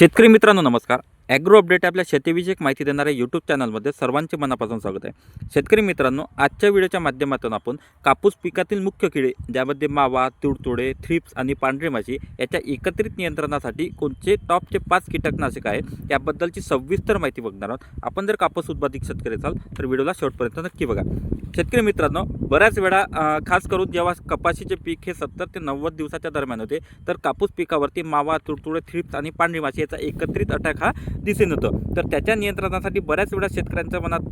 शेतकरी मित्रांनो नमस्कार. ॲग्रो अपडेट आपल्या शेतीविषयक माहिती देणाऱ्या यूट्यूब चॅनलमध्ये सर्वांचे मनापासून स्वागत आहे. शेतकरी मित्रांनो आजच्या व्हिडिओच्या माध्यमातून आपण कापूस पिकातील मुख्य किडे ज्यामध्ये मावा तुडतुडे थ्रिप्स आणि पांढरे माशी याच्या एकत्रित नियंत्रणासाठी कोणते टॉपचे पाच कीटकनाशक आहे याबद्दलची सविस्तर माहिती बघणार आहोत. आपण जर कापूस उत्पादित शेतकरी असाल तर व्हिडिओला शेवटपर्यंत नक्की बघा. शेतकरी मित्रांनो बऱ्याच वेळा खास करून जेव्हा कपाशीचे पीक हे सत्तर ते नव्वद दिवसाच्या दरम्यान होते तर कापूस पिकावरती मावा तुडतुडे थ्रिप्स आणि पांढरी माशी याचा एकत्रित अटॅक हा दिसून येतो. तर त्याच्या नियंत्रणासाठी बऱ्याच वेळा शेतकऱ्यांच्या मनात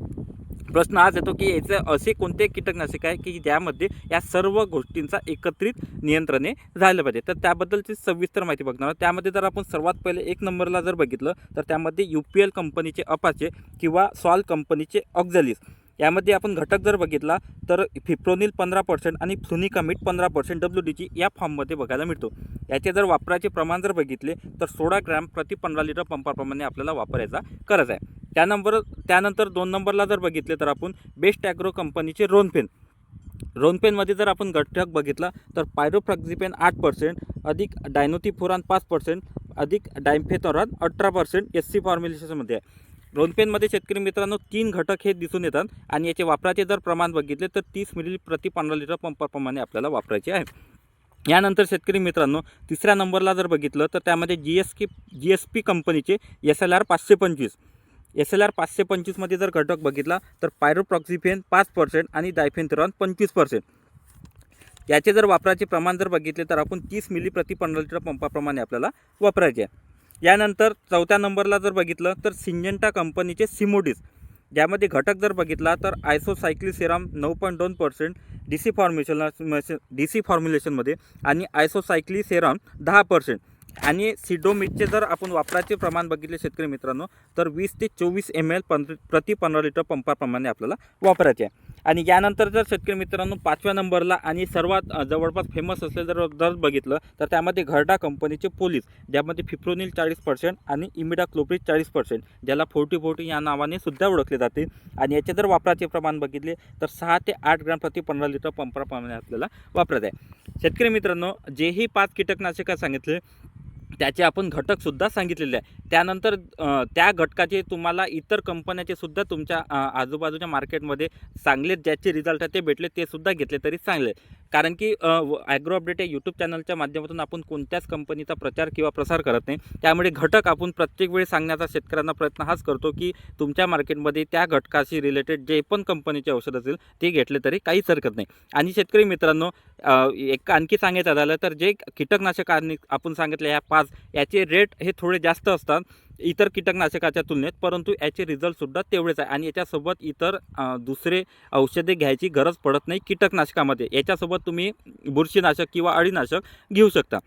प्रश्न आज येतो की याचं असे कोणते कीटकनाशक आहे की ज्यामध्ये या सर्व गोष्टींचा एकत्रित नियंत्रणे झालं पाहिजे? तर त्याबद्दलची सविस्तर माहिती बघणार आहोत. त्यामध्ये जर आपण सर्वात पहिले एक नंबरला जर बघितलं तर त्यामध्ये यू पी एल कंपनीचे अपाचे किंवा सॉल कंपनीचे ऑक्झॅलिस. यामध्ये आपण घटक जर बघितला तर फिप्रोनिल पंधरा पर्सेंट आणि फ्लुनिकामिट पंधरा पर्सेंट डब्ल्यू डी जी या फॉर्ममध्ये बघायला मिळतो. याचे जर वापराचे प्रमाण जर बघितले तर सोळा ग्रॅम प्रति पंधरा लिटर पंपाप्रमाणे आपल्याला वापरायचा गरज आहे. त्यानंबर त्यानंतर दोन नंबरला जर बघितले तर आपण बेस्ट ॲग्रो कंपनीचे रोनफेन रोनपेनमध्ये जर आपण घटक बघितला तर पायरोफ्रॅक्झिपेन आठ पर्सेंट अधिक डायनोथिफोरान पाच पर्सेंट अधिक डायम्फेथॉरान अठरा पर्सेंट एस सी फॉर्म्युलेशनमध्ये आहे. रोनपेनमध्ये शेतकरी मित्रांनो तीन घटक हे दिसून येतात आणि याचे वापराचे जर प्रमाण बघितले तर तीस मिली प्रति पंधरा लिटर पंपाप्रमाणे आपल्याला वापरायचे आहे. यानंतर शेतकरी मित्रांनो तिसऱ्या नंबरला जर बघितलं तर त्यामध्ये जी एस की जी एस पी कंपनीचे एस एल आर पाचशे पंचवीस. एस एल आर पाचशे पंचवीसमध्ये जर घटक बघितला तर पायरोप्रॉक्सिफेन पाच पर्सेंट आणि डायफेन्थेरॉन पंचवीस पर्सेंट. याचे जर वापराचे प्रमाण जर बघितले तर आपण तीस मिली प्रति पंधरा लिटर पंपाप्रमाणे आपल्याला वापरायचे आहे. यानंतर चौथ्या नंबरला जर बघितलं तर सिंजेंटा कंपनीचे सिमोडिस. ज्यामध्ये घटक जर बघितला तर आयसोसायक्लिसेराम नऊ पॉईंट दोन percent D C formulation D C फॉर्म्युलेशनमध्ये आणि आयसोसायक्लिसेराम दहा पर्सेंट. आणि सिडोमिटचे जर आपण वापराचे प्रमाण बघितले शेतकरी मित्रांनो तर वीस ते चोवीस एम एल पं प्रति पंधरा लिटर पंपाप्रमाणे आपल्याला वापरायचे आहे. आणि यानंतर जर शेतकरी मित्रांनो पाचव्या नंबरला आणि सर्वात जवळपास फेमस असलेलं जर जर बघितलं तर त्यामध्ये घरडा कंपनीचे पोलीस ज्यामध्ये फिप्रोनिल चाळीस पर्सेंट आणि इमिडा क्लोप्रिज चाळीस पर्सेंट ज्याला फोर्टी फोर्टी या नावाने सुद्धा ओळखले जाते. आणि याचे जर वापराचे प्रमाण बघितले तर सहा ते आठ ग्रॅम प्रति पंधरा लिटर पंपाप्रमाणे आपल्याला वापरत आहे. शेतकरी मित्रांनो जेही पाच कीटकनाशकं सांगितले त्याचे आपण घटकसुद्धा सांगितलेले आहे. त्यानंतर त्या घटकाचे तुम्हाला इतर कंपन्याचे सुद्धा तुमच्या आजूबाजूच्या मार्केटमध्ये चांगले ज्याचे रिझल्ट आहे ते भेटले ते सुद्धा घेतले तरी चांगले. कारण की ॲग्रो अपडेट या यूट्यूब चॅनलच्या माध्यमातून आपण कोणत्याच कंपनीचा प्रचार किंवा प्रसार करत नाही. त्यामुळे घटक आपण प्रत्येक वेळी सांगण्याचा शेतकऱ्यांना प्रयत्न हाच करतो की तुमच्या मार्केटमध्ये त्या घटकाशी रिलेटेड जे पण कंपनीचे औषध असेल ते घेतले तरी काहीच हरकत नाही. आणि शेतकरी मित्रांनो एक आणखी सांगायचं झालं तर जे कीटकनाशक आपण सांगितले ह्या पाच याचे रेट हे थोडे जास्त असतात. इतर कीटकनाशकाच्या तुलनेत परंतु याचे रिझल्टसुद्धा तेवढेच आहे. आणि याच्यासोबत इतर दुसरे औषधे घ्यायची गरज पडत नाही कीटकनाशकामध्ये. याच्यासोबत तुम्ही बुरशीनाशक किंवा अळीनाशक घेऊ शकता.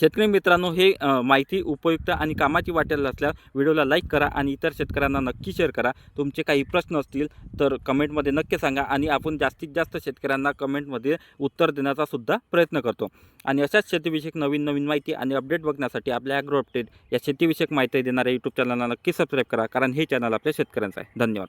शेतकरी मित्रांनो हे माहिती उपयुक्त आणि कामाची वाटेल असल्यास व्हिडिओला लाईक करा आणि इतर शेतकऱ्यांना नक्की शेअर करा. तुमचे काही प्रश्न असतील तर कमेंटमध्ये नक्की सांगा आणि आपण जास्तीत जास्त शेतकऱ्यांना कमेंटमध्ये उत्तर देण्याचा सुद्धा प्रयत्न करतो. आणि अशाच शेतीविषयक नवीन नवीन माहिती आणि अपडेट बघण्यासाठी आपल्या ॲग्रो अपडेट या शेतीविषयक माहिती देणाऱ्या यूट्यूब चॅनलला नक्की सबस्क्राईब करा कारण हे चॅनल आपल्या शेतकऱ्यांचं आहे. धन्यवाद.